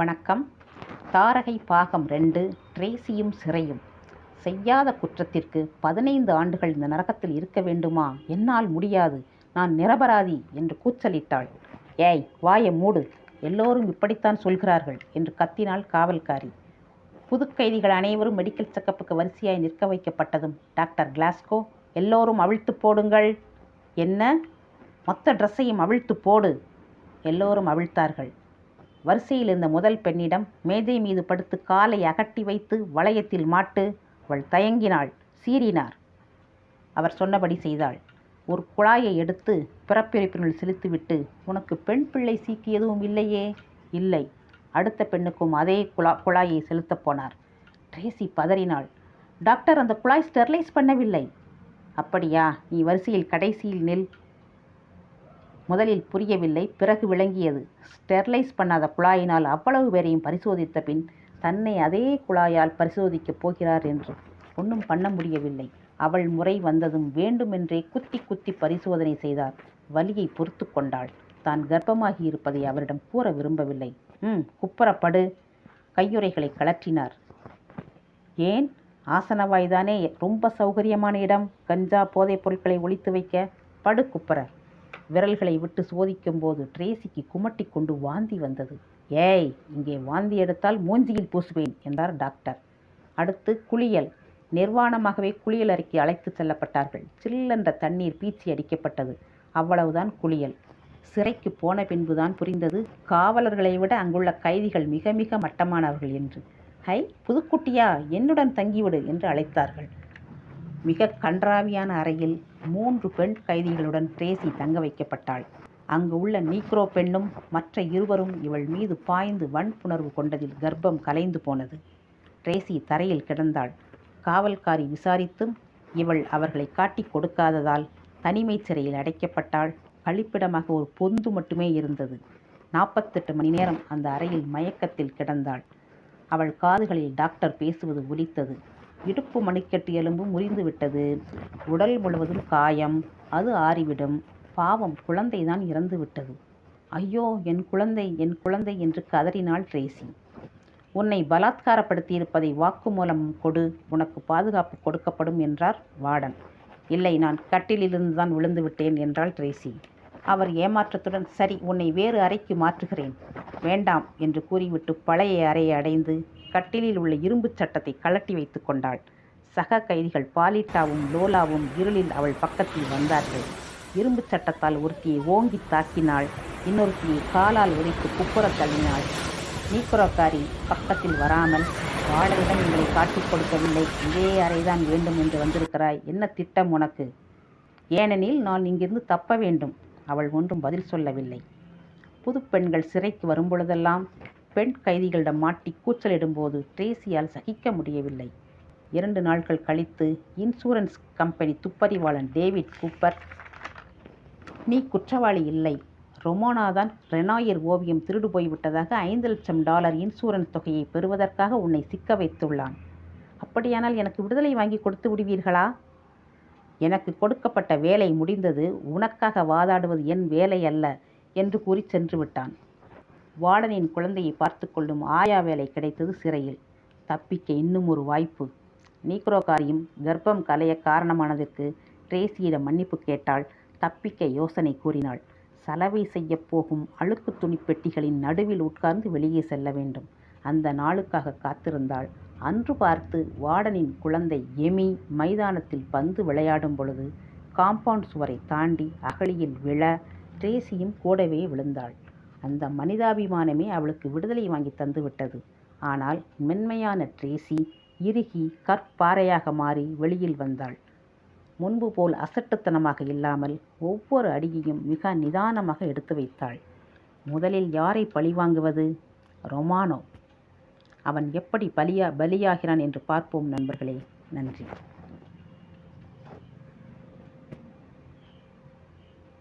வணக்கம். தாரகை பாகம் ரெண்டு ட்ரேசியும் சிறையும். செய்யாத குற்றத்திற்கு பதினைந்து ஆண்டுகள் இந்த நரகத்தில் இருக்க வேண்டுமா? என்னால் முடியாது. நான் நிரபராதி என்று கூச்சலிட்டாள். ஏய் வாயை மூடு. எல்லோரும் இப்படித்தான் சொல்கிறார்கள் என்று கத்தினாள் காவல்காரி. புதுக்கைதிகள் அனைவரும் மெடிக்கல் செக்கப்புக்கு வரிசையாய் நிற்க வைக்கப்பட்டதும் டாக்டர் கிளாஸ்கோ எல்லோரும் அவிழ்த்து போடுங்கள். என்ன? மொத்த ட்ரெஸ்ஸையும் அவிழ்த்து போடு. எல்லோரும் அவிழ்த்தார்கள். வரிசையில் இருந்த முதல் பெண்ணிடம் மேஜை மீது படுத்து காலை அகட்டி வைத்து வளையத்தில் மாட்டு அவள் தயங்கினாள். சீறினார். அவர் சொன்னபடி செய்தாள். ஒரு குழாயை எடுத்து பிறப்பிறப்பினுள் செலுத்திவிட்டு உனக்கு பெண் பிள்ளை சீக்கு எதுவும் இல்லையே? இல்லை. அடுத்த பெண்ணுக்கும் அதே குழா குழாயை செலுத்தப் போனார். ட்ரேசி பதறினாள். டாக்டர் அந்த குழாய் ஸ்டெர்லைஸ் பண்ணவில்லை. அப்படியா? நீ வரிசையில் கடைசியில் நில். முதலில் புரியவில்லை பிறகு விளங்கியது. ஸ்டெர்லைஸ் பண்ணாத குழாயினால் அவ்வளவு பேரையும் பரிசோதித்த பின் தன்னை அதே குழாயால் பரிசோதிக்கப் போகிறார் என்று. ஒன்றும் பண்ண முடியவில்லை. அவள் முறை வந்ததும் வேண்டுமென்றே குத்தி குத்தி பரிசோதனை செய்தார். வலியை பொறுத்து கொண்டாள். தான் கர்ப்பமாகி இருப்பதை அவரிடம் கூற விரும்பவில்லை. ம் குப்புறப்படு. கையுறைகளை கழற்றினார். ஏன்? ஆசனவாய்தானே. ரொம்ப சௌகரியமான இடம். கஞ்சா போதைப் பொருட்களை ஒழித்து வைக்க. படு குப்புற விரல்களை விட்டு சோதிக்கும் போது ட்ரேசிக்கு குமட்டி கொண்டு வாந்தி வந்தது. ஏய் இங்கே வாந்தி எடுத்தால் மூஞ்சியில் பூசுவேன் என்றார் டாக்டர். அடுத்து குளியல். நிர்வாணமாகவே குளியல் அறைக்கு அழைத்து செல்லப்பட்டார்கள். சில்லென்ற தண்ணீர் பீச்சி அடிக்கப்பட்டது. அவ்வளவுதான் குளியல். சிறைக்கு போன பின்புதான் புரிந்தது காவலர்களை விட அங்குள்ள கைதிகள் மிக மிக மட்டமானவர்கள் என்று. ஹை புதுக்குட்டியா? என்னுடன் தங்கிவிடு என்று அழைத்தார்கள். மிக கன்றாவியான அறையில் மூன்று பெண் கைதிகளுடன் ட்ரேசி தங்க வைக்கப்பட்டாள். அங்கு உள்ள நீக்ரோ பெண்ணும் மற்ற இருவரும் இவள் மீது பாய்ந்து வன்புணர்வு கொண்டதில் கர்ப்பம் கலைந்து போனது. ட்ரேசி தரையில் கிடந்தாள். காவல்காரி விசாரித்தும் இவள் அவர்களை காட்டிக் கொடுக்காததால் தனிமை சிறையில் அடைக்கப்பட்டாள். கழிப்பிடமாக ஒரு பொந்து மட்டுமே இருந்தது. நாற்பத்தெட்டு மணி நேரம் அந்த அறையில் மயக்கத்தில் கிடந்தாள். அவள் காதுகளில் டாக்டர் பேசுவது ஒலித்தது. இடுப்பு மணிக்கட்டு எலும்பு முறிந்து விட்டது. உடல் முழுவதும் காயம் அது ஆறிவிடும். பாவம் குழந்தைதான் இறந்து விட்டது. ஐயோ என் குழந்தை என் குழந்தை என்று கதறினாள் ட்ரேசி உன்னை பலாத்காரப்படுத்தியிருப்பதை வாக்குமூலம் கொடு. உனக்கு பாதுகாப்பு கொடுக்கப்படும் என்றார் வார்டன் இல்லை நான் கட்டிலிருந்து தான் விழுந்து விட்டேன் என்றாள் ட்ரேசி அவர் ஏமாற்றத்துடன் சரி உன்னை வேறு அறைக்கு மாற்றுகிறேன். வேண்டாம் என்று கூறிவிட்டு பழைய அறையை அடைந்து கட்டிலில் உள்ள இரும்புச் சட்டத்தை கழட்டி வைத்து கொண்டாள். சக கைதிகள் பாலிட்டாவும் லோலாவும் இருளில் அவள் பக்கத்தில் வந்தார்கள். இரும்புச் சட்டத்தால் ஒருத்தியை ஓங்கி தாக்கினாள். இன்னொருத்தியை காலால் உதைத்து குப்புற தள்ளினாள். நீக்குறக்காரி பக்கத்தில் வராமல் வாடகையிடம் எங்களை காட்டிக் கொடுக்கவில்லை. இதே அறைதான் வேண்டும் என்று வந்திருக்கிறாய். என்ன திட்டம் உனக்கு? ஏனெனில் நான் இங்கிருந்து தப்ப வேண்டும். அவள் ஒன்றும் பதில் சொல்லவில்லை. புது பெண்கள் சிறைக்கு வரும்பொழுதெல்லாம் பெண் கைதிகளிடம் மாட்டி கூச்சலிடும்போது ட்ரேசியால் சகிக்க முடியவில்லை. இரண்டு நாட்கள் கழித்து இன்சூரன்ஸ் கம்பெனி துப்பறிவாளன் டேவிட் கூப்பர் நீ குற்றவாளி இல்லை. ரொமானாதான் ரெனாயர் ஓவியம் திருடு போய்விட்டதாக ஐந்து லட்சம் டாலர் இன்சூரன்ஸ் தொகையை பெறுவதற்காக உன்னை சிக்க வைத்துள்ளான். அப்படியானால் எனக்கு விடுதலை வாங்கி கொடுத்து விடுவீர்களா? எனக்கு கொடுக்கப்பட்ட வேலை முடிந்தது உனக்காக வாதாடுவது என் வேலை அல்ல என்று கூறி சென்று விட்டான். வார்டனின் குழந்தையை பார்த்து கொள்ளும் ஆயா வேலை கிடைத்தது சிறையில். தப்பிக்க இன்னும் ஒரு வாய்ப்பு. நீக்ரோகாரியும் கர்ப்பம் கலைய காரணமானதற்கு ட்ரேசியிடம் மன்னிப்பு கேட்டாள். தப்பிக்க யோசனை கூறினாள். சலவை செய்யப் போகும் அழுக்கு துணிப்பெட்டிகளின் நடுவில் உட்கார்ந்து வெளியே செல்ல வேண்டும். அந்த நாளுக்காக காத்திருந்தாள். அன்று பார்த்து வார்டனின் குழந்தை எமி மைதானத்தில் பந்து விளையாடும் பொழுது காம்பவுண்ட் சுவரை தாண்டி அகழியில் விழ ட்ரேசியும் கூடவே விழுந்தாள். அந்த மனிதாபிமானமே அவளுக்கு விடுதலை வாங்கி தந்துவிட்டது ஆனால் மென்மையான ட்ரேசி இறுகி கற்பாறையாக மாறி வெளியில் வந்தாள். முன்பு போல் அசட்டுத்தனமாக இல்லாமல் ஒவ்வொரு அடியையும் மிக நிதானமாக எடுத்து வைத்தாள். முதலில் யாரை பழிவாங்குவது ரொமானோ. அவன் எப்படி பலியா பலியாகிறான் என்று பார்ப்போம் நண்பர்களே. நன்றி.